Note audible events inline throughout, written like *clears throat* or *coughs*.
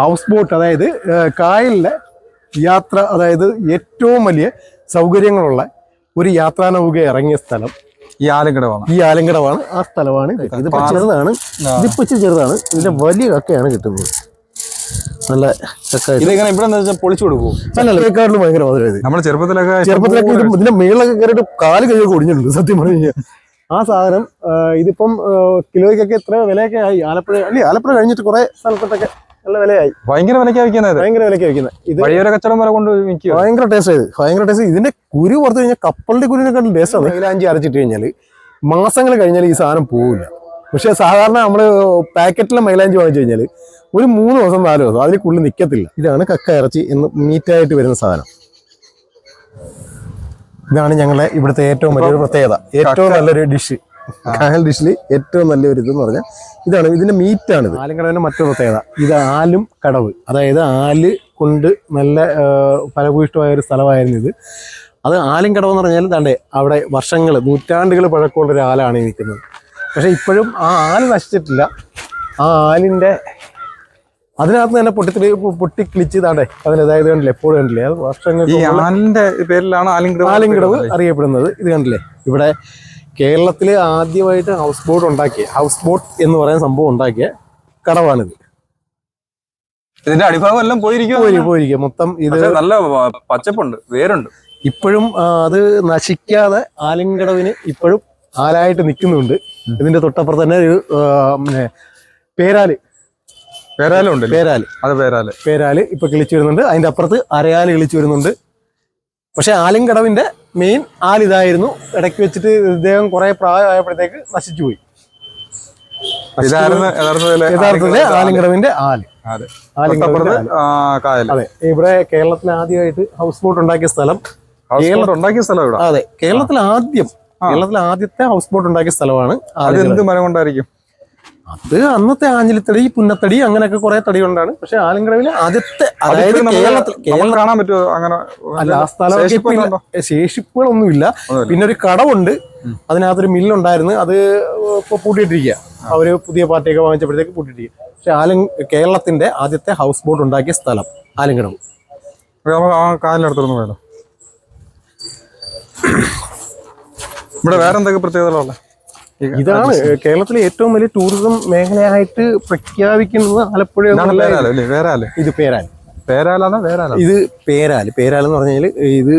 House boat അതായത് കായലിലെ യാത്ര അതായത് ഏറ്റവും വലിയ സൗകര്യങ്ങളുള്ള ഒരു യാത്രാനൗക ഇറങ്ങിയ സ്ഥലം. ഈ ആലങ്കടവാണ്. ഈ ആലങ്കടവാണ്. ആ സ്ഥലമാണ് ഇത്. ചെറുതാണ്. ഇതിപ്പോ ഇച്ചിരി ചെറുതാണ്. ഇതിന്റെ വലിയ കക്കയാണ് കിട്ടുന്നത്. നല്ല കക്ക ഇതെങ്ങനെ ഇവിടെ പൊളിച്ചു കൊടുക്കും? അല്ലക്കാട്ടിലും ഭയങ്കര മധുരം ഇത്. നമ്മുടെ ചെറുപ്പത്തിലൊക്കെ ചെറുപ്പത്തിലൊക്കെ ഇതിന്റെ മേളിലൊക്കെ കയറിയിട്ട് കാൽ കഴിയൊക്കെ ഒടിഞ്ഞിട്ടുണ്ട് സത്യം പറഞ്ഞു കഴിഞ്ഞാൽ ആ സാധനം ഇതിപ്പം കിലോയ്ക്കൊക്കെ എത്ര വിലയൊക്കെ ആയി. ആലപ്പുഴ അല്ലേ ആലപ്പുഴ കഴിഞ്ഞിട്ട് കുറെ സ്ഥലത്തൊക്കെ നല്ല വിലയായി. ഭയങ്കര വിലയ്ക്ക് വിൽക്കുന്നത്. ഭയങ്കര വിലയ്ക്ക് വിൽക്കുന്നത്. ഇത് വഴിയോര കച്ചവടം വരെ കൊണ്ട് വിൽക്കുക ഭയങ്കര ടേസ്റ്റ് ഇത്. ഭയങ്കര ടേസ്റ്റ് ഇതിന്റെ കുരു പുറത്ത് കഴിഞ്ഞാൽ കപ്പലിന്റെ കുരുവിനെക്കാളും ടേസ്റ്റ് ആണ്. മൈലാഞ്ചി അരച്ചിട്ട് കഴിഞ്ഞാൽ മാസങ്ങൾ കഴിഞ്ഞാൽ ഈ സാധനം പോവില്ല. പക്ഷെ സാധാരണ നമ്മൾ പാക്കറ്റിലെ മൈലാഞ്ചി വാങ്ങിച്ചു കഴിഞ്ഞാൽ ഒരു മൂന്ന് ദിവസം നാല് ദിവസം അതിൽ കൂടുതൽ നിൽക്കത്തില്ല ഇതാണ് കക്ക ഇറച്ചി എന്ന് മീറ്റായിട്ട് വരുന്ന സാധനം. ഇതാണ് ഞങ്ങളുടെ ഇവിടുത്തെ ഏറ്റവും വലിയൊരു പ്രത്യേകത. ഏറ്റവും നല്ലൊരു ഡിഷ്. കായൽ ഡിഷിൽ ഏറ്റവും നല്ലൊരു ഇതെന്ന് പറഞ്ഞാൽ ഇതാണ് ഇതിന്റെ മീറ്റാണിത്. ആലും മറ്റൊരു പ്രത്യേകത. ഇത് ആലും കടവ്. അതായത് ആൽ കൊണ്ട് നല്ല ഫലഭൂയിഷ്ടമായ ഒരു സ്ഥലമായിരുന്നു ഇത്. അത് ആലും കടവ് എന്ന് പറഞ്ഞാൽ തണ്ടേ അവിടെ വർഷങ്ങൾ നൂറ്റാണ്ടുകൾ പഴക്കമുള്ള ഒരു ആലാണ് ഈ നിൽക്കുന്നത്. പക്ഷെ ഇപ്പോഴും ആ ആൽ നശിച്ചിട്ടില്ല. ആ ആലിന്റെ അതിനകത്ത് തന്നെ പൊട്ടി പൊട്ടിക്കിളിച്ച് താണ്ടേ അതിനതായത് കണ്ടില്ലേ എപ്പോഴും കണ്ടില്ലേ അത് വർഷങ്ങൾ ആലിന്റെ പേരിലാണ് ആലിങ്കടവ് ആലിങ്കടവ് അറിയപ്പെടുന്നത്. ഇത് കണ്ടില്ലേ ഇവിടെ കേരളത്തിൽ ആദ്യമായിട്ട് ഹൗസ് ബോട്ട് ഉണ്ടാക്കിയ ഹൗസ് ബോട്ട് എന്ന് പറയുന്ന സംഭവം ഉണ്ടാക്കിയ കടവാണിത്. ഇതിന്റെ അടിഭാഗം എല്ലാം പോയിരിക്കും പോയിരിക്കും മൊത്തം ഇത് നല്ല പച്ചപ്പുണ്ട് വേരുണ്ട്. ഇപ്പോഴും അത് നശിക്കാതെ ആലിൻകടവിന് ഇപ്പോഴും ആലായിട്ട് നിൽക്കുന്നുണ്ട്. ഇതിന്റെ തൊട്ടപ്പുറത്ത് തന്നെ ഒരു പേരാൽ. പേരാലുണ്ട് പേരാൽ. അത് പേരാൽ. പേരാൽ ഇപ്പൊ കിളിച്ചു വരുന്നുണ്ട്. അതിന്റെ അപ്പുറത്ത് അരയാൽ കിളിച്ചു വരുന്നുണ്ട്. പക്ഷെ ആലിങ്കടവിന്റെ മെയിൻ ആലിതായിരുന്നു ഇടയ്ക്ക് വെച്ചിട്ട് ഇദ്ദേഹം കുറെ പ്രായമായപ്പോഴത്തേക്ക് നശിച്ചു പോയി. യഥാർത്ഥത്തിലെ യഥാർത്ഥത്തിൽ യഥാർത്ഥത്തിൽ ആലിങ്കടവ് ആലിങ്കടവിന്റെ ആൽ. അതെ. ഇവിടെ കേരളത്തിൽ ആദ്യമായിട്ട് ഹൗസ് ബോട്ട് ഉണ്ടാക്കിയ സ്ഥലം കേരളത്തിൽ ഉണ്ടാക്കിയ സ്ഥലം ഇവിടെ? അതെ കേരളത്തിൽ ആദ്യം കേരളത്തിൽ ആദ്യത്തെ ഹൗസ് ബോട്ട് ഉണ്ടാക്കിയ സ്ഥലമാണ് അത് എന്ത് മരം കൊണ്ടായിരിക്കും? അത് അന്നത്തെ ആഞ്ഞിലിത്തടി പുന്നത്തടി അങ്ങനെയൊക്കെ കുറെ തടി കൊണ്ടാണ് പക്ഷെ ആലങ്കടവിൽ ആദ്യത്തെ അതായത് കേരളത്തിൽ കാണാൻ പറ്റുമോ? അങ്ങനെ? അല്ല ആ സ്ഥലം. ശേഷിപ്പുകളൊന്നുമില്ല പിന്നെ ഒരു കടവുണ്ട്. അതിനകത്തൊരു മില്ലുണ്ടായിരുന്നു. അത് ഇപ്പൊ പൂട്ടിയിട്ടിരിക്കുക അവർ പുതിയ പാർട്ടിയൊക്കെ വാങ്ങിച്ചപ്പോഴത്തേക്ക് പൂട്ടിയിട്ടിരിക്കുക പക്ഷെ ആലങ് കേരളത്തിന്റെ ആദ്യത്തെ ഹൗസ് ബോട്ട് ഉണ്ടാക്കിയ സ്ഥലം ആലങ്കടവ് പോയാലോ? *coughs* ഇവിടെ വേറെന്തൊക്കെ എന്തൊക്കെ പ്രത്യേകതകളുള്ള ഇതാണ് കേരളത്തിലെ ഏറ്റവും വലിയ ടൂറിസം മേഖലയായിട്ട് പ്രഖ്യാപിക്കുന്നത് ആലപ്പുഴ ഇത് പേരാൽ പേരാലാണോ? ഇത് പേരാൽ. പേരാൽ എന്ന് പറഞ്ഞാൽ ഇത്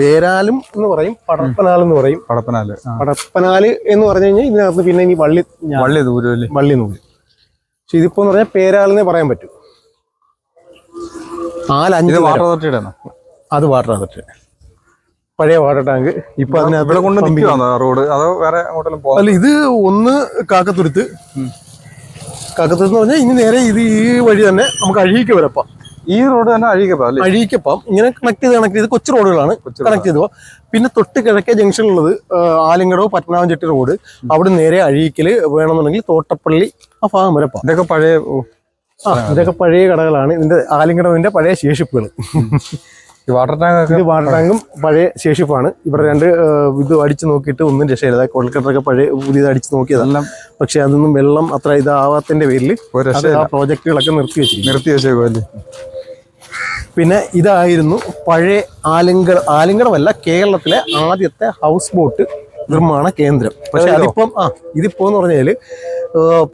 വേരാലും എന്ന് പറയും പടപ്പനാൽ എന്ന് പറയും. പടപ്പനാല്. പടപ്പനാല് എന്ന് പറഞ്ഞു കഴിഞ്ഞാൽ ഇതിനകത്ത് പിന്നെ ഇനി വള്ളി വള്ളി നൂൽ വള്ളി നൂൽ. പക്ഷെ ഇതിപ്പോ എന്ന് പറഞ്ഞാൽ പേരാലെന്നേ പറയാൻ പറ്റൂ. നാലഞ്ച് വാട്ടർ. അതോറിറ്റിയുടെ അത് വാട്ടർ അതട്ട് പഴയ വാട്ടർ ടാങ്ക് ഇപ്പൊ ഇവിടെ അതിനകത്ത് കൊണ്ട് റോഡ്? അതോ വേറെ അങ്ങോട്ടെല്ലാം പോകാം അല്ല ഇത് ഒന്ന് കാക്കത്തുരുത്ത്. കാക്കത്തുരുത്ത് എന്ന് പറഞ്ഞാൽ ഇനി നേരെ ഇത് ഈ വഴി തന്നെ നമുക്ക് അഴിയിക്ക വരപ്പാം ഈ റോഡ് തന്നെ അഴിക്കപ്പാ അല്ലേ? അഴീക്കപ്പം ഇങ്ങനെ കണക്ട് ചെയ്ത് കണക്ട് ചെയ്ത് കൊച്ചു റോഡുകളാണ് കണക്ട് ചെയ്തു പിന്നെ തൊട്ട് കിഴക്കേ ജംഗ്ഷൻ ജംഗ്ഷനിലുള്ളത് ആലിങ്കടവ് പത്മനാഭൻചെട്ടി റോഡ് അവിടെ നേരെ അഴീക്കൽ വേണമെന്നുണ്ടെങ്കിൽ തോട്ടപ്പള്ളി ആ ഭാഗം വരപ്പാം ഇതൊക്കെ പഴയ ആ ഇതൊക്കെ പഴയ കടകളാണ്. ഇതിന്റെ ആലിങ്കടവിന്റെ പഴയ ശേഷിപ്പുകൾ വാട്ടർ ടാങ്ക് ഇത് വാട്ടർ ടാങ്കും പഴയ ശേഷിപ്പാണ്. ഇവിടെ രണ്ട് ഇത് അടിച്ചു നോക്കിയിട്ട് ഒന്നും രക്ഷയില്ല. കൊൽക്കട്ടൊക്കെ പഴയ പുതിയത് അടിച്ചു നോക്കിയതല്ല പക്ഷെ അതൊന്നും വെള്ളം അത്ര ഇതാവാത്തതിന്റെ പേരിൽ ആ പ്രോജക്റ്റുകളൊക്കെ നിർത്തി വെച്ചിരിക്കും നിർത്തി വെച്ചേക്കും പിന്നെ ഇതായിരുന്നു പഴയ ആലിംഗ ആലിംഗടമല്ല കേരളത്തിലെ ആദ്യത്തെ ഹൗസ് ബോട്ട് നിർമ്മാണ കേന്ദ്രം. പക്ഷെ അതിപ്പം ആ ഇതിപ്പോ എന്ന് പറഞ്ഞാൽ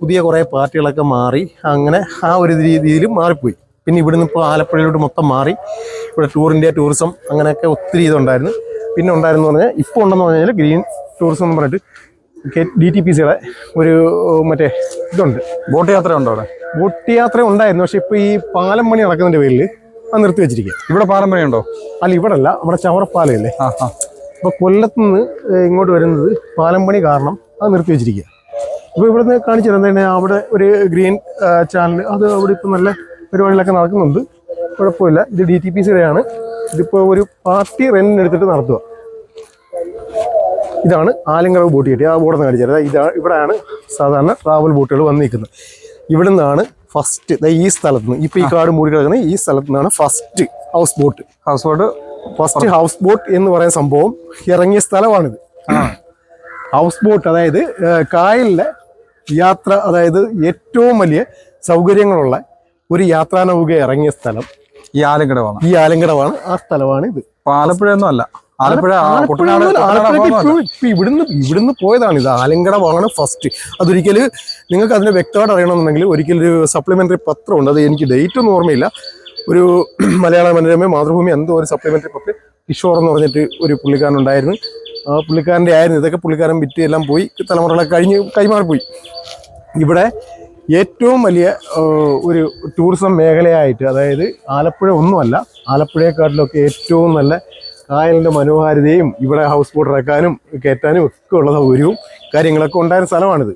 പുതിയ കുറെ പാർട്ടികളൊക്കെ മാറി അങ്ങനെ ആ ഒരു രീതിയിൽ മാറിപ്പോയി. പിന്നെ ഇവിടുന്ന് ഇപ്പോൾ ആലപ്പുഴയിലോട്ട് മൊത്തം മാറി. ഇവിടെ ടൂർ ഇന്ത്യ ടൂറിസം അങ്ങനെയൊക്കെ ഒത്തിരി ഇതുണ്ടായിരുന്നു. പിന്നെ ഉണ്ടായിരുന്നു പറഞ്ഞാൽ ഇപ്പോൾ ഉണ്ടെന്ന് പറഞ്ഞാൽ ഗ്രീൻ ടൂറിസം എന്ന് പറഞ്ഞിട്ട് ഡി ടി പി സിയുടെ ഒരു മറ്റേ ഇതുണ്ട്. ബോട്ട് യാത്ര ഉണ്ടോ അവിടെ? ബോട്ട് യാത്ര ഉണ്ടായിരുന്നു പക്ഷേ ഇപ്പോൾ ഈ പാലം പണി നടക്കുന്നതിന്റെ പേരിൽ അത് നിർത്തി വെച്ചിരിക്കുക ഇവിടെ പാലം പണി ഉണ്ടോ അല്ല ഇവിടെ അല്ല നമ്മുടെ ചവറപ്പാലയല്ലേ? ആ ആ. അപ്പോൾ കൊല്ലത്ത് നിന്ന് ഇങ്ങോട്ട് വരുന്നത് പാലം പണി കാരണം അത് നിർത്തി വെച്ചിരിക്കുക ഇപ്പോൾ ഇവിടുന്ന് കാണിച്ചു തരുന്നത് അവിടെ ഒരു ഗ്രീൻ ചാനൽ അത് അവിടെ ഇപ്പം നല്ല പരിപാടികളൊക്കെ നടക്കുന്നുണ്ട്. കുഴപ്പമില്ല. ഇത് ഡി ടി പി സിയുടെയാണ്. ഇതിപ്പോൾ ഒരു പാർട്ടി റെന്റിന് എടുത്തിട്ട് നടത്തുക. ഇതാണ് ആലിങ്കറവ് ബോട്ട് കെട്ടി. ആ ബോട്ടെന്ന് കാണിച്ചു തരാം. ഇതാ ഇവിടെയാണ് സാധാരണ ട്രാവൽ ബോട്ടുകൾ വന്ന് നിൽക്കുന്നത് ഇവിടെ നിന്നാണ് ഫസ്റ്റ് ഈ സ്ഥലത്ത് നിന്ന് ഇപ്പോൾ ഈ കാട് മൂടി കിടക്കുന്ന ഈ സ്ഥലത്ത് നിന്നാണ് first houseboat houseboat first houseboat എന്ന് പറയുന്ന സംഭവം ഇറങ്ങിയ സ്ഥലമാണിത്. ഹൗസ് ബോട്ട് അതായത് കായലിലെ യാത്ര അതായത് ഏറ്റവും വലിയ സൗകര്യങ്ങളുള്ള ഒരു യാത്രാനൗക ഇറങ്ങിയ സ്ഥലം. ഈ ആലങ്കടമാണ് ഈ ആലങ്കടമാണ് ആ സ്ഥലമാണ് ഇത് ആലപ്പുഴ ഒന്നും അല്ല ആലപ്പുഴ ഇവിടുന്ന് ഇവിടുന്ന് പോയതാണ് ഇത്. ആലങ്കടമാണ് ഫസ്റ്റ് അതൊരിക്കൽ നിങ്ങൾക്ക് അതിന് വ്യക്തമായിട്ട് അറിയണമെന്നുണ്ടെങ്കിൽ ഒരിക്കലും ഒരു സപ്ലിമെന്ററി പത്രമുണ്ട്. അത് എനിക്ക് ഡേറ്റ് ഒന്നും ഓർമ്മയില്ല. ഒരു *clears throat* മലയാള മനോരമ മാതൃഭൂമി എന്തോ ഒരു സപ്ലിമെന്ററി പത്രം കിഷോർ എന്ന് പറഞ്ഞിട്ട് ഒരു പുള്ളിക്കാരൻ ഉണ്ടായിരുന്നു. ആ പുള്ളിക്കാരന്റെ ആയിരുന്നു. ഇതൊക്കെ പുള്ളിക്കാരൻ വിറ്റ് എല്ലാം പോയി. തലമുറകളെ കഴിഞ്ഞ് കൈമാറിപ്പോയി. ഇവിടെ ഏറ്റവും വലിയ ഒരു ടൂറിസം മേഖലയായിട്ട് അതായത് ആലപ്പുഴ ഒന്നുമല്ല ആലപ്പുഴയെക്കാട്ടിലൊക്കെ ഏറ്റവും നല്ല കായലിന്റെ മനോഹാരിതയും ഇവിടെ ഹൗസ് ബോട്ട് ഇറക്കാനും കയറ്റാനും ഒക്കെ ഉള്ള സൗകര്യവും കാര്യങ്ങളൊക്കെ ഉണ്ടായിരുന്ന സ്ഥലമാണിത്.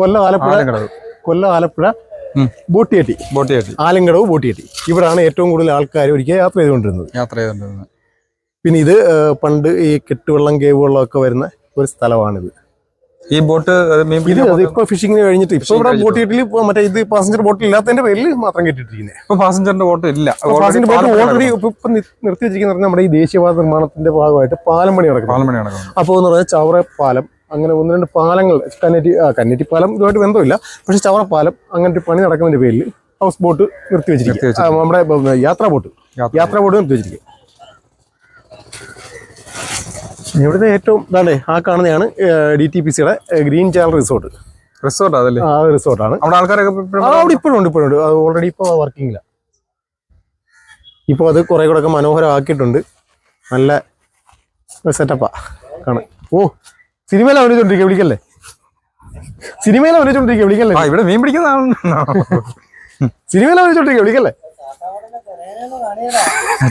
കൊല്ലം ആലപ്പുഴ കൊല്ല ആലപ്പുഴ ബോട്ടിയെട്ടി. ബോട്ടിയെട്ടി. ആലങ്കടവ് ബോട്ടിയെട്ടി. ഇവിടാണ് ഏറ്റവും കൂടുതൽ ആൾക്കാർ ഒരിക്കൽ യാത്ര ചെയ്തുകൊണ്ടിരുന്നത്. യാത്ര ചെയ്തുകൊണ്ടിരുന്നത്. പിന്നെ ഇത് പണ്ട് ഈ കെട്ടുവെള്ളം കേവ് വരുന്ന ഒരു സ്ഥലമാണിത്. ഈ ബോട്ട് ഇപ്പൊ ഫിഷിംഗിന് കഴിഞ്ഞിട്ട്. ഇപ്പൊ ഇവിടെ ബോട്ടിൽ മറ്റേ ഇത് പാസഞ്ചർ ബോട്ട് ഇല്ലാത്തതിന്റെ പേരിൽ മാത്രം കെട്ടിട്ടിരിക്കുന്നത് ഇപ്പൊ പാസഞ്ചറിന്റെ ബോട്ട് ഇല്ല. പാസഞ്ചർ ബോട്ട് ഓൾറെഡി ഇപ്പൊ നിർത്തി വെച്ചിരിക്കുന്ന നമ്മുടെ ഈ ദേശീയപാത നിർമ്മാണത്തിന്റെ ഭാഗമായിട്ട് പാലം പണി നടക്കും പാലം പണി നടക്കും അപ്പോൾ എന്ന് പറഞ്ഞാൽ ചവറ പാലം അങ്ങനെ ഒന്ന് രണ്ട് പാലങ്ങൾ കന്നറ്റി കന്നേറ്റി പാലം ഇതുമായിട്ട് ബന്ധമില്ല. പക്ഷെ ചവറ പാലം അങ്ങനത്തെ പണി നടക്കുന്നതിന്റെ പേരിൽ ഹൗസ് ബോട്ട് നിർത്തി വെച്ചിരിക്കും നമ്മുടെ യാത്രാ ബോട്ട് യാത്ര ബോട്ട് നിർത്തി വെച്ചിരിക്കുക ഇവിടുത്തെ ഏറ്റവും ഇതാണ് ആ കാണുന്നതാണ് ഡി ടി പി സിയുടെ ഗ്രീൻ ചാനൽ റിസോർട്ട്. റിസോർട്ട് അതല്ലേ? ആ റിസോർട്ടാണ്. അവിടെ ആൾക്കാരൊക്കെ അവിടെ ഇപ്പോഴും ഉണ്ട് ഇപ്പോഴും ഉണ്ട്. അത് ഓൾറെഡി ഇപ്പോൾ വർക്കിംഗില്ല ഇപ്പോൾ അത് കുറേ കൂടെ ഒക്കെ മനോഹരമാക്കിയിട്ടുണ്ട്. നല്ല സെറ്റപ്പാ കാണാൻ. ഓ സിനിമയിൽ അഭിനയിച്ചോണ്ടിരിക്കുക വിളിക്കല്ലേ? സിനിമയിൽ അഭിനയിച്ചോണ്ടിരിക്കുക വിളിക്കല്ലേ? ഇവിടെ മീൻ പിടിക്കുന്ന സിനിമയിൽ അഭിനയിച്ചോണ്ടിരിക്കുക വിളിക്കല്ലേ?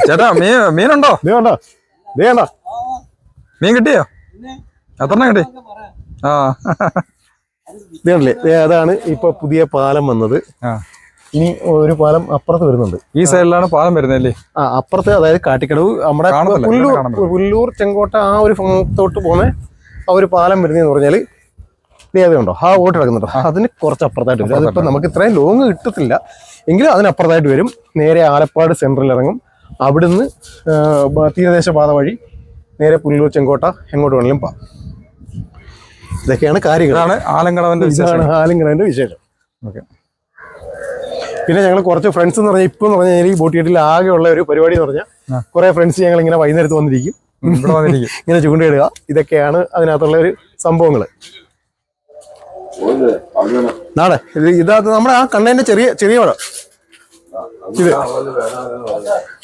ചേട്ടാ മീൻ മീനുണ്ടോ? ദേ കണ്ടോ? മീൻ കിട്ടിയോ? എത്രണ്ണം കിട്ടി. ആ. ദേ അതാണ് ഇപ്പൊ പുതിയ പാലം വന്നത്. ആ. ഇനി ഒരു പാലം അപ്പുറത്ത് വരുന്നുണ്ട്. ഈ സൈഡിലാണ് പാലം വരുന്നല്ലേ ആ അപ്പുറത്ത് അതായത് കാട്ടിക്കടവ്. നമ്മുടെ പുല്ലൂർ. പുല്ലൂർ ചെങ്കോട്ട ആ ഒരു ഭാഗത്തോട്ട് പോകുന്ന ആ ഒരു പാലം വരുന്നതെന്ന് പറഞ്ഞാൽ ഉണ്ടോ ആ ഓട്ട് കിടക്കുന്നുണ്ടോ. അതിന് കുറച്ച് അപ്പുറത്തായിട്ട് വരും. അതിപ്പോൾ നമുക്ക് ഇത്രയും ലോങ് കിട്ടത്തില്ല. എങ്കിലും അതിനപ്പുറത്തായിട്ട് വരും. നേരെ ആലപ്പാട് സെൻട്രൽ ഇറങ്ങും അവിടുന്ന് തീരദേശ പാത വഴി നേരെ പുല്ലൂർ ചെങ്കോട്ട എങ്ങോട്ട് വേണമെങ്കിലും പോകാം. ഇതൊക്കെയാണ് കാര്യങ്ങൾ. ഇതാണ് ആലങ്കടവന്റെ വിശേഷം. ഇതാണ് ആലിംഗണന്റെ വിശേഷം. ഓക്കെ. പിന്നെ ഞങ്ങൾ കുറച്ച് ഫ്രണ്ട്സ് എന്ന് പറഞ്ഞാൽ ഇപ്പൊ എന്ന് പറഞ്ഞാൽ ഈ ബോട്ടിയേട്ടിൽ ഉള്ള ഒരു പരിപാടി എന്ന് പറഞ്ഞാൽ. കുറെ ഫ്രണ്ട്സ് ഞങ്ങൾ ഇങ്ങനെ വൈകുന്നേരത്ത് വന്നിരിക്കും. ഇവിടെ വന്നിരിക്കും. *laughs* ഇങ്ങനെ ചൂണ്ടയിടുക. ഇതൊക്കെയാണ് അതിനകത്തുള്ള ഒരു സംഭവങ്ങൾ. നാടെ ഇത് ഇതാ നമ്മുടെ ആ കണ്ണേന്റെ ചെറിയ ചെറിയ മരം. ഇത്.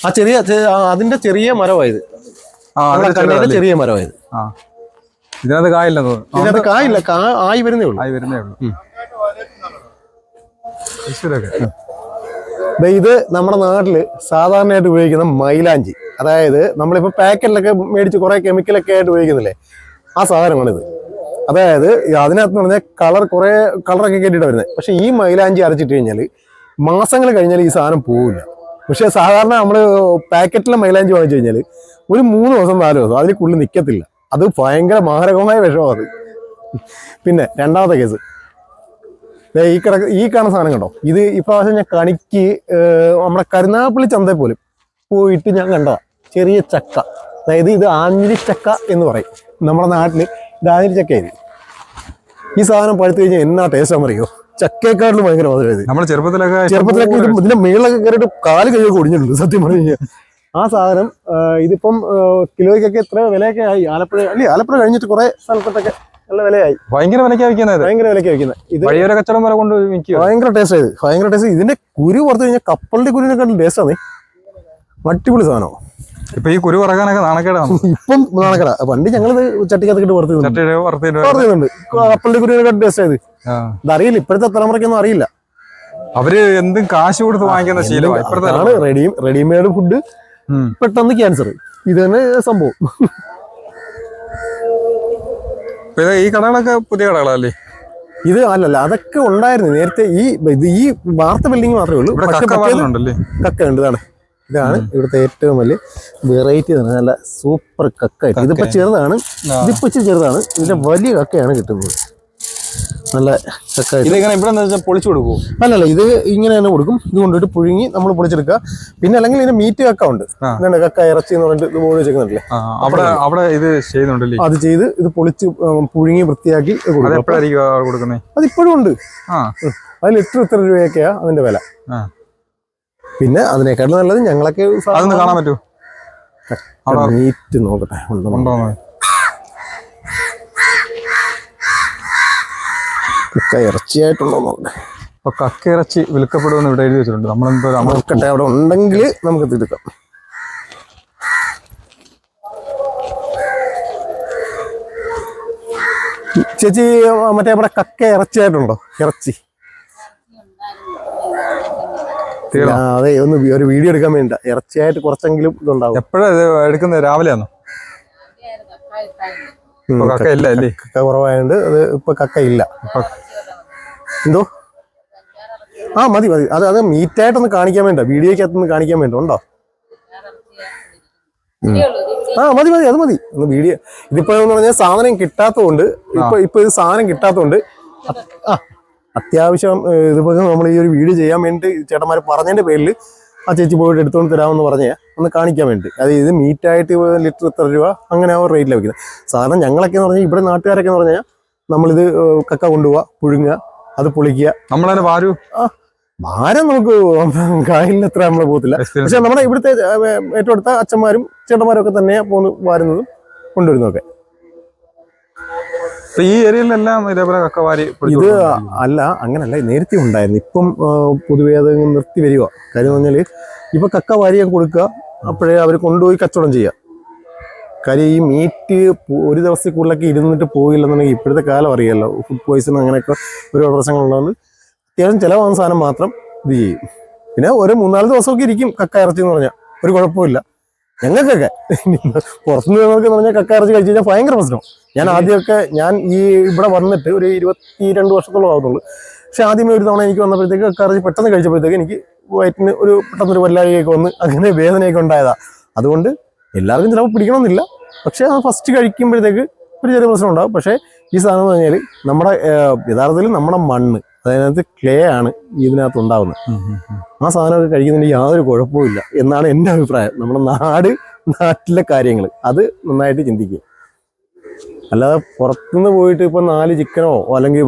ആ ചെറിയ അതിന്റെ ചെറിയ മരമായത് ചെറിയ മരമായത്. ഇതിനകത്ത് കായില്ലെന്ന് തോന്നുന്നു. ഇതിനകത്ത് കായില്ല ആയി വരുന്നേ ഉള്ളൂ. ആയി വരുന്നേ ഉള്ളൂ. ഇത് നമ്മുടെ നാട്ടിൽ സാധാരണയായിട്ട് ഉപയോഗിക്കുന്ന മൈലാഞ്ചി. അതായത് നമ്മളിപ്പോൾ പാക്കറ്റിലൊക്കെ മേടിച്ച് കുറേ കെമിക്കലൊക്കെ ആയിട്ട് ഉപയോഗിക്കുന്നില്ലേ? ആ സാധനമാണിത്. അതായത് അതിനകത്ത് പറഞ്ഞാൽ കളർ കുറേ കളറൊക്കെ കെട്ടിയിട്ട് വരുന്നത് പക്ഷേ ഈ മൈലാഞ്ചി അരച്ചിട്ട് കഴിഞ്ഞാൽ മാസങ്ങൾ കഴിഞ്ഞാൽ ഈ സാധനം പോവില്ല. പക്ഷേ സാധാരണ നമ്മൾ പാക്കറ്റിലെ മൈലാഞ്ചി വാങ്ങിച്ചു കഴിഞ്ഞാൽ ഒരു മൂന്ന് ദിവസം നാല് ദിവസം അതിൽ കൂടുതൽ നിൽക്കത്തില്ല അത് ഭയങ്കര മാരകമായ വിഷമാണ് അത്. പിന്നെ രണ്ടാമത്തെ കേസ്. ഈ കിടക്ക ഈ കാണുന്ന സാധനം കണ്ടോ? ഇത് ഇപ്രാവശ്യം ഞാൻ കണിക്ക് നമ്മുടെ കരുനാപ്പള്ളി ചന്തയിൽ പോലും പോയിട്ട് ഞാൻ കണ്ടതാ. ചെറിയ ചക്ക. അതായത് ഇത് ആഞ്ഞിരി ചക്ക എന്ന് പറയും. നമ്മുടെ നാട്ടിൽ ഇത് ആഞ്ഞിരി ചക്ക ഇത് ഈ സാധനം പഴുത്തു കഴിഞ്ഞാൽ എന്നാ ടേസ്റ്റ് അറിയോ ചക്കയെക്കാട്ടിലും ഭയങ്കര മധുരം ഇത് നമ്മൾ ചെറുപ്പത്തിലൊക്കെ ചെറുപ്പത്തിലൊക്കെ ഇത് ഇതിന്റെ മേളിലൊക്കെ കയറിയിട്ട് കാൽ കൈയൊക്കെ ഒടിഞ്ഞിട്ടുണ്ട് സത്യം പറഞ്ഞു കഴിഞ്ഞാൽ ആ സാധനം ഇതിപ്പം കിലോയ്ക്കൊക്കെ എത്ര വിലയൊക്കെ ആയി? ആലപ്പുഴ അല്ലേ ആലപ്പുഴ കഴിഞ്ഞിട്ട് കുറെ സ്ഥലത്തൊക്കെ നല്ല വിലയായി. ഭയങ്കര വിലക്കാ വിൽക്കുന്നത്. ഭയങ്കര വിലയ്ക്ക് വയ്ക്കുന്നത് ഇത് വഴിയൊരു കച്ചവടം വരെ കൊണ്ട് വിൽക്കുക ഭയങ്കര ടേസ്റ്റ് ആയത്. ഭയങ്കര ടേസ്റ്റ് ഇതിന്റെ കുരു പുറത്ത് കഴിഞ്ഞാൽ കപ്പലിന്റെ കുരുവിനെക്കാട്ടും ടേസ്റ്റ് ആണ് അടിപൊളി സാധനം ഇപ്പൊ ഈ കുരു പറക്കാനൊക്കെ നാണക്കേടാണ്. ഇപ്പം നാണക്കേട. പണ്ട് ഞങ്ങൾ പുറത്ത് തിന്നുണ്ട് കപ്പലിന്റെ കുരുവിനെക്കാട്ടും ആയത്. ഇതറിയില്ല ഇപ്പോഴത്തെ തലമുറയ്ക്കൊന്നും അറിയില്ല. അവർ എന്തും കാശ് കൊടുത്ത് വാങ്ങിക്കുന്ന ശീലമാണ് ഇപ്പഴത്തെ റെഡി റെഡിമെയ്ഡ് ഫുഡ് പെട്ടെന്ന് ക്യാൻസർ ഇത് തന്നെ സംഭവം. ഈ കടകളൊക്കെ പുതിയ കടകളല്ലേ? ഇത് അല്ലല്ല അതൊക്കെ ഉണ്ടായിരുന്നു. നേരത്തെ ഈ ഈ വാർത്ത ബിൽഡിംഗ് മാത്രമേ ഉള്ളൂ. കക്ക ഉണ്ട് ഇതാണ്. ഇതാണ് ഇവിടുത്തെ ഏറ്റവും വലിയ വെറൈറ്റി തന്നെ. നല്ല സൂപ്പർ കക്കായിട്ട്. ഇതിപ്പോൾ ചെറുതാണ്. ഇതിപ്പോൾ ഇച്ചിരി ചെറുതാണ്. ഇതിന്റെ വലിയ കക്കയാണ് കിട്ടുന്നത്. നല്ല കക്കായിട്ട്. ഇതെങ്ങനെ ഇവിടെ പൊളിച്ചു കൊടുക്കും അല്ലല്ല ഇത് ഇങ്ങനെ തന്നെ കൊടുക്കും. ഇത് കൊണ്ടിട്ട് പുഴുങ്ങി നമ്മൾ പൊളിച്ചെടുക്കുക. പിന്നെ അല്ലെങ്കിൽ ഇതിന്റെ മീറ്റ് കക്ക ഉണ്ട്. കക്ക ഇറച്ചി എന്ന് പറഞ്ഞിട്ട് ഇത് മുഴുവൻ വെച്ചിരിക്കുന്നില്ലേ അവിടെ അവിടെ ഇത് ചെയ്യുന്നുണ്ടല്ലേ? അത് ചെയ്ത് ഇത് പൊളിച്ച് പുഴുങ്ങി വൃത്തിയാക്കി കൊടുക്കും. അതിപ്പോഴും ഉണ്ട്. അതിൽ എത്ര ലിറ്റർ ഇത്ര രൂപയൊക്കെയാ അതിന്റെ വില? പിന്നെ അതിനേക്കാൾ നല്ലത് ഞങ്ങളൊക്കെ അതൊന്ന് കാണാൻ പറ്റുമോ? നീറ്റ് നോക്കട്ടെ ഉണ്ടോ കക്ക ഇറച്ചിയായിട്ടുണ്ടോ നോക്കട്ടെ. അപ്പൊ കക്കയിറച്ചി വിൽക്കപ്പെടുമെന്ന് ഇവിടെ എഴുതി വെച്ചിട്ടുണ്ട്. നമ്മളെന്തോ നോക്കട്ടെ അവിടെ ഉണ്ടെങ്കിൽ നമുക്ക് തിരുക്കാം ചേച്ചി മറ്റേ അവിടെ കക്ക ഇറച്ചിയായിട്ടുണ്ടോ? ഇറച്ചി തീർന്നോ? ആ, അതെ ഒന്ന് ഒരു വീഡിയോ എടുക്കാൻ വേണ്ട ഇറച്ചിയായിട്ട് കുറച്ചെങ്കിലും ഇതുണ്ടാവും. എപ്പോഴാ എടുക്കുന്നത്? രാവിലെയാണോ ഉം, കക്ക ഇല്ല അല്ലേ? കക്ക കുറവായതുകൊണ്ട് അത് ഇപ്പൊ കക്ക ഇല്ല. എന്തോ? ആ മതി മതി. അത് അത് മീറ്റായിട്ടൊന്ന് കാണിക്കാൻ വേണ്ട വീഡിയോക്കകത്തൊന്ന് കാണിക്കാൻ വേണ്ട ഉണ്ടോ? ആ മതി മതി അത് മതി. ഒന്ന് വീഡിയോ ഇതിപ്പോ എന്ന് പറഞ്ഞാൽ സാധനം കിട്ടാത്തതുകൊണ്ട് ഇപ്പൊ ഇപ്പൊ ഇത് സാധനം കിട്ടാത്തതുകൊണ്ട് ആ. അത്യാവശ്യം ഇതുപോലെ നമ്മൾ ഈ ഒരു വീഡിയോ ചെയ്യാൻ വേണ്ടി ചേട്ടന്മാർ പറഞ്ഞതിന്റെ പേരിൽ ആ ചേച്ചി പോയിട്ട് എടുത്തുകൊണ്ട് തരാമെന്ന് പറഞ്ഞേ ഒന്ന് കാണിക്കാൻ വേണ്ടി. അത് ഇത് മീറ്റായിട്ട് ലിറ്റർ ഇത്ര രൂപ? അങ്ങനെ ആ റേറ്റിൽ വയ്ക്കുന്നത് വെക്കുന്നത്. സാധാരണ ഞങ്ങളൊക്കെ എന്ന് പറഞ്ഞാൽ ഇവിടെ നാട്ടുകാരൊക്കെ എന്ന് പറഞ്ഞാൽ നമ്മളിത് കക്ക കൊണ്ടുപോവുക പുഴുങ്ങുക അത് പൊളിക്കുക. നമ്മളതിന് വാരു. ഭാരം നമുക്ക് കായലിന് എത്ര നമ്മൾ പോകത്തില്ല. പക്ഷെ നമ്മുടെ ഇവിടുത്തെ ഏറ്റവും അടുത്ത അച്ഛന്മാരും ചേട്ടന്മാരും ഒക്കെ തന്നെയാണ് പോകുന്നു വാരുന്നതും കൊണ്ടുവരുന്നതൊക്കെ. ഈ ഏരിയയിലെല്ലാം ഇതേപോലെ കക്കവാരി ഇത് അല്ല അങ്ങനല്ല നേരത്തെ ഉണ്ടായിരുന്നു. ഇപ്പം പൊതുവെ അത് നിർത്തി വരിക. കാര്യം പറഞ്ഞാൽ പറഞ്ഞാൽ ഇപ്പൊ കക്ക വാരിയാൻ കൊടുക്കുക അപ്പോഴേ അവർ കൊണ്ടുപോയി കച്ചവടം ചെയ്യുക. കാര്യം ഈ മീറ്റ് ഒരു ദിവസത്തിൽ കൂടുതലൊക്കെ ഇരുന്നിട്ട് പോയില്ലെന്നുണ്ടെങ്കിൽ ഇപ്പോഴത്തെ കാലം അറിയാലോ. ഫുഡ് പോയിസൺ അങ്ങനെയൊക്കെ ഒരുപാട് പ്രശ്നങ്ങളുള്ളതുകൊണ്ട് അത്യാവശ്യം ചിലവാകുന്ന സാധനം മാത്രം ഇത് ചെയ്യും. പിന്നെ ഒരു മൂന്നാൽ ദിവസമൊക്കെ ഇരിക്കും കക്ക ഇറച്ചി എന്ന് പറഞ്ഞാൽ ഒരു കുഴപ്പമില്ല ഞങ്ങൾക്കൊക്കെ. പുറത്തുനിന്ന് ഞങ്ങൾക്ക് പറഞ്ഞാൽ കക്ക കഴിച്ചു കഴിഞ്ഞാൽ ഭയങ്കര പ്രശ്നം. ഞാൻ ആദ്യമൊക്കെ ഞാൻ ഈ ഇവിടെ വന്നിട്ട് ഒരു ഇരുപത്തി രണ്ട് വർഷത്തോളം ആവുന്നുള്ളൂ. പക്ഷെ ആദ്യമേ ഒരു തവണ എനിക്ക് വന്നപ്പോഴത്തേക്ക് കക്ക പെട്ടെന്ന് കഴിച്ചപ്പോഴത്തേക്ക് എനിക്ക് വയറ്റിന് ഒരു പെട്ടെന്നൊരു വല്ലാഴികയൊക്കെ വന്ന് അങ്ങനെ വേദനയൊക്കെ ഉണ്ടായതാ. അതുകൊണ്ട് എല്ലാവർക്കും ചിലപ്പോൾ പിടിക്കണമെന്നില്ല. പക്ഷെ ആ ഫസ്റ്റ് കഴിക്കുമ്പോഴത്തേക്ക് ഒരു ചെറിയ പ്രശ്നം ഉണ്ടാകും പക്ഷേ ഈ സാധനം എന്ന് പറഞ്ഞാൽ നമ്മുടെ യഥാർത്ഥത്തിൽ നമ്മുടെ മണ്ണ് അതിനകത്ത് ക്ലേ ആണ് ഇതിനകത്ത് ഉണ്ടാവുന്നത്. ആ സാധനമൊക്കെ കഴിക്കുന്നതിന് യാതൊരു കുഴപ്പമില്ല എന്നാണ് എന്റെ അഭിപ്രായം. നമ്മുടെ നാട് നാട്ടിലെ കാര്യങ്ങൾ. അത് നന്നായിട്ട് ചിന്തിക്കുക അല്ലാതെ പുറത്തുനിന്ന് പോയിട്ട് ഇപ്പൊ നാല് ചിക്കനോ അല്ലെങ്കിൽ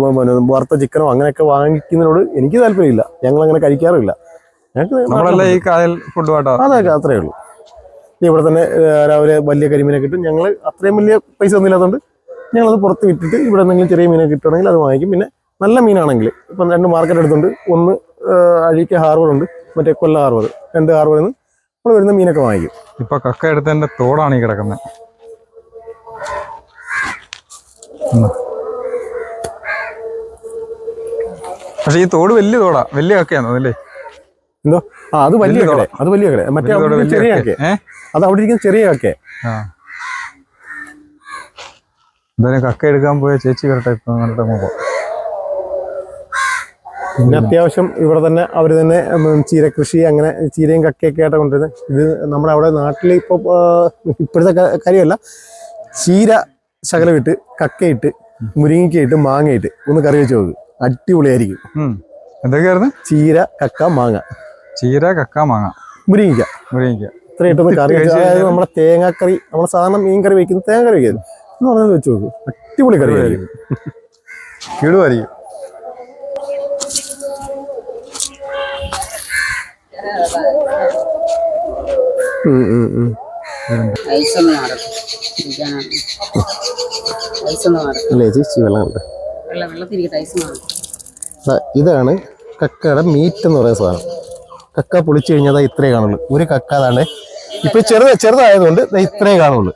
വറുത്ത ചിക്കനോ അങ്ങനെയൊക്കെ വാങ്ങിക്കുന്നതിനോട് എനിക്ക് താല്പര്യമില്ല. ഞങ്ങൾ അങ്ങനെ കഴിക്കാറില്ല ഞങ്ങൾക്ക് ഈ കായൽ ഫുഡുമായിട്ടാ അതൊക്കെ അത്രേ ഉള്ളൂ. ഇവിടെ തന്നെ രാവിലെ വലിയ കരിമീനെ കിട്ടും ഞങ്ങൾ അത്രയും വലിയ പൈസ ഒന്നും ഇല്ലാത്തതുകൊണ്ട് ഞങ്ങളത് പുറത്ത് വിട്ടിട്ട് ഇവിടെ എന്തെങ്കിലും ചെറിയ മീനെ കിട്ടുകയാണെങ്കിൽ അത് വാങ്ങിക്കും. പിന്നെ നല്ല മീനാണെങ്കിൽ ഇപ്പം രണ്ട് മാർക്കറ്റ് എടുത്തുണ്ട് ഒന്ന് അഴിക്ക ഉണ്ട്. മറ്റേ കൊല്ല ഹാർബർ രണ്ട് ഹാർബറിൽ നിന്ന് നമ്മൾ വരുന്ന മീനൊക്കെ വാങ്ങിക്കും. ഇപ്പൊ കക്ക എടുത്തതിന്റെ തോടാണ് ഈ കിടക്കുന്നത് പക്ഷെ ഈ തോട് വലിയ തോടാ. വലിയ കക്കയാണോ അതല്ലേ? എന്തോ? ആ അത് വലിയ കട അത് വലിയ കട മറ്റേ ചെറിയ കക്ക അത് അവിടെ ഇരിക്കുന്ന ചെറിയ കക്കെ എന്തായാലും കക്ക എടുക്കാൻ പോയ ചേച്ചി വരട്ടെ ഇപ്പൊ അങ്ങോട്ട് പോകാം പിന്നെ അത്യാവശ്യം ഇവിടെ തന്നെ അവർ തന്നെ ചീര ചീരകൃഷി അങ്ങനെ ചീരയും കക്കയൊക്കെ ആയിട്ട് കൊണ്ടുവരുന്നത്. ഇത് നമ്മുടെ അവിടെ നാട്ടിൽ ഇപ്പോൾ ഇപ്പോഴത്തെ കാര്യമല്ല. ചീര ശകലമിട്ട് കക്കയിട്ട് മുരിങ്ങയ്ക്കയിട്ട് മാങ്ങയിട്ട് ഒന്ന് കറി വെച്ച് നോക്ക്. അടിപൊളിയായിരിക്കും. എന്തൊക്കെയായിരുന്നു? ചീര കക്ക മാങ്ങ. ചീര കക്ക മാങ്ങ. മുരിങ്ങിക്ക മുരിങ്ങിക്ക ഇത്ര ഇട്ടൊന്ന് കറി അതായത് നമ്മുടെ തേങ്ങാക്കറി നമ്മൾ സാധാരണ മീൻ കറി വെക്കുന്നത് തേങ്ങ കറി വെക്കുന്നത് എന്ന് പറഞ്ഞത് വെച്ച് നോക്ക്. അടിപൊളി കറി ആയിരിക്കും. കിടുവായിരിക്കും. ചേച്ചി ഇതാണ് കക്കയുടെ മീറ്റ് എന്ന് പറയുന്ന സാധനം. കക്ക പൊളിച്ചു കഴിഞ്ഞാൽ ഇത്രേ കാണുള്ളൂ. ഒരു കക്ക അതാണ്ട് ഇപ്പൊ ചെറുത് ചെറുതായതുകൊണ്ട് ഇത്രേ കാണുള്ളൂ.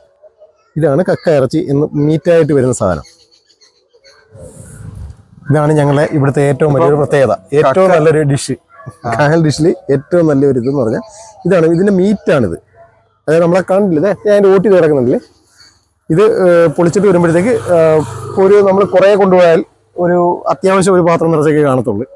ഇതാണ് കക്ക ഇറച്ചി എന്ന് മീറ്റായിട്ട് വരുന്ന സാധനം. ഇതാണ് ഞങ്ങളുടെ ഇവിടുത്തെ ഏറ്റവും വലിയൊരു പ്രത്യേകത. ഏറ്റവും നല്ലൊരു ഡിഷ് കായൽ ഡിഷിൽ ഏറ്റവും നല്ലൊരു ഇതെന്ന് പറഞ്ഞാൽ ഇതാണ് ഇതിന്റെ മീറ്റാണിത്. അതായത് നമ്മളെ കണ്ടില്ലേ ഞാൻ അതിന്റെ ഓട്ടി കിടക്കുന്നുണ്ടല്ലേ? ഇത് പൊളിച്ചിട്ട് വരുമ്പോഴത്തേക്ക് ഒരു നമ്മൾ കുറേ കൊണ്ടുപോയാൽ ഒരു അത്യാവശ്യം ഒരു പാത്രം നിറച്ചൊക്കെ കാണത്തുള്ളൂ.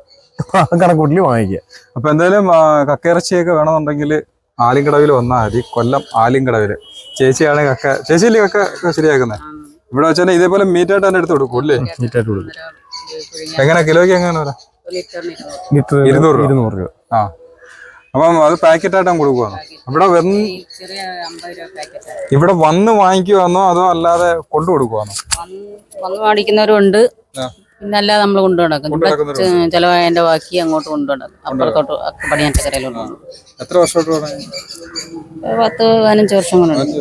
കണക്കൂട്ടിൽ വാങ്ങിക്കുക. അപ്പോൾ എന്തായാലും കക്കയിറച്ചിയൊക്കെ വേണമെന്നുണ്ടെങ്കിൽ ആലിങ്കടവിൽ വന്നാൽ മതി. കൊല്ലം ആലിങ്കടവിൽ ചേച്ചിയാണ് കക്ക ചേച്ചിയല്ലേ കക്ക ശരിയാക്കുന്നത് ഇവിടെ വെച്ചാൽ ഇതേപോലെ മീറ്റായിട്ട് തന്നെ എടുത്ത് കൊടുക്കും അല്ലേ? മീറ്റായിട്ട് കൊടുക്കും. എങ്ങനെ കിലോയ്ക്ക് എങ്ങനെയാണ് വരാം? ഒരു ലിറ്റർ ഇരുന്നൂറ് രൂപ. ഇരുന്നൂറ് രൂപ. ആ. അപ്പം അത് പാക്കറ്റായിട്ടാണ് കൊടുക്കുവാണ്? ഇവിടെ വന്ന് ഈ ചെറിയ അമ്പത് രൂപ പാക്കറ്റ് ഇവിടെ വന്ന് വാങ്ങിക്കുവാന്നോ അതോ അല്ലാതെ കൊണ്ടു കൊടുക്കുവാന്നോ? വന്ന് വന്ന് പിന്നല്ലാതെ നമ്മൾ കൊണ്ടു നടക്കും ചിലവായതിന്റെ ബാക്കി അങ്ങോട്ട് കൊണ്ടു നടക്കും അപ്പുറത്തോട്ട് പടിയാറ്റക്കരയിലോട്ട് കൊണ്ടു എത്ര വർഷമായിട്ട് പത്ത് പതിനഞ്ച് വർഷം പറഞ്ഞത്?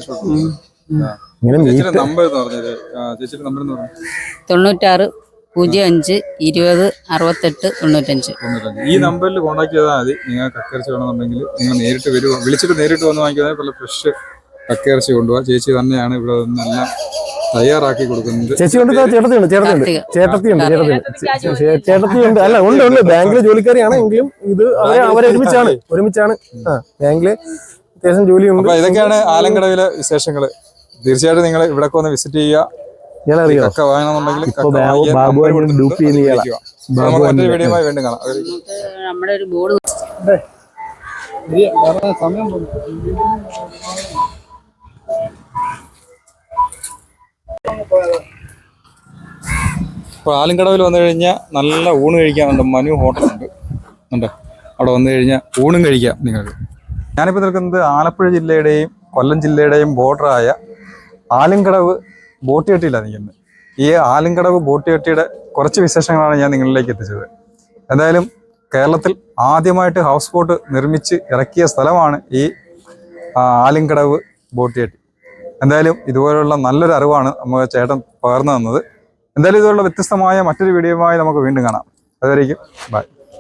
തൊണ്ണൂറ്റാറ്. പൂജ്യം അഞ്ച് ഇരുപത് അറുപത്തെട്ട് തൊണ്ണൂറ്റഞ്ച്. തൊണ്ണൂറ്റഞ്ച്. ഈ നമ്പറിൽ കോൺടാക്ട് ചെയ്താൽ മതി. നിങ്ങൾ കക്കയിറച്ചി വേണമെന്നുണ്ടെങ്കിൽ നിങ്ങൾ നേരിട്ട് വരുക വിളിച്ചിട്ട് നേരിട്ട് വന്ന് വാങ്ങിക്കാതെ പല ഫ്രഷ് കക്കയിറച്ചി കൊണ്ടുപോകാം ചേച്ചി തന്നെയാണ് ഇവിടെ നിന്നെല്ലാം തയ്യാറാക്കി കൊടുക്കുന്നത്. ചേച്ചി കൊണ്ട് ചേട്ടത്തിയുണ്ട് ചേട്ടത്തിയുണ്ട്. ചേട്ടത്തിയുണ്ട് ചേട്ടത്തിയുണ്ട്. ചേട്ടത്തിയുണ്ട്. അല്ല ഉണ്ട് ഉണ്ട്. ബാങ്കിലെ ജോലിക്കാരിയാണ് എങ്കിലും ഇത് അവരെ അവരെ ഒരുമിച്ചാണ്. ഒരുമിച്ചാണ്. ആ ബാങ്കിൽ അത്യാവശ്യം ജോലിയുണ്ട്. ഇതൊക്കെയാണ് ആലങ്കടവിലെ വിശേഷങ്ങൾ. തീർച്ചയായിട്ടും നിങ്ങൾ ഇവിടെ വന്ന് വിസിറ്റ് ചെയ്യുക. വാങ്ങണമെന്നുണ്ടെങ്കിൽ ഇപ്പൊ ബാബു- ഡ്യൂപ്പ് ചെയ്യുന്ന ഇയാളാ. ബാബു നമ്മുടെ ഒരു ബോർഡ് ഇപ്പോൾ ആലങ്കടവിൽ വന്നു കഴിഞ്ഞാൽ നല്ല ഊണ് കഴിക്കാനുണ്ട്. മനു ഹോട്ടലുണ്ട്. ഉണ്ട്. അവിടെ വന്നു കഴിഞ്ഞാൽ ഊണും കഴിക്കാം നിങ്ങൾക്ക്. ഞാനിപ്പോൾ നിൽക്കുന്നത് ആലപ്പുഴ ജില്ലയുടെയും കൊല്ലം ജില്ലയുടെയും ബോർഡറായ ആലങ്കടവ് ബോട്ട് കെട്ടിയില്ല നിൽക്കുന്നത്. ഈ ആലങ്കടവ് ബോട്ട് കെട്ടിയുടെ കുറച്ച് വിശേഷങ്ങളാണ് ഞാൻ നിങ്ങളിലേക്ക് എത്തിച്ചത്. എന്തായാലും കേരളത്തിൽ ആദ്യമായിട്ട് ഹൗസ് ബോട്ട് നിർമ്മിച്ച് ഇറക്കിയ സ്ഥലമാണ് ഈ ആലിങ്കടവ് ബോട്ട് കെട്ടി. എന്തായാലും ഇതുപോലുള്ള നല്ലൊരു അറിവാണ് നമുക്ക് ചേട്ടൻ പകർന്നു തന്നത്. എന്തായാലും ഇതുപോലുള്ള വ്യത്യസ്തമായ മറ്റൊരു വീഡിയോയുമായി നമുക്ക് വീണ്ടും കാണാം. അതുവരേക്കും ബൈ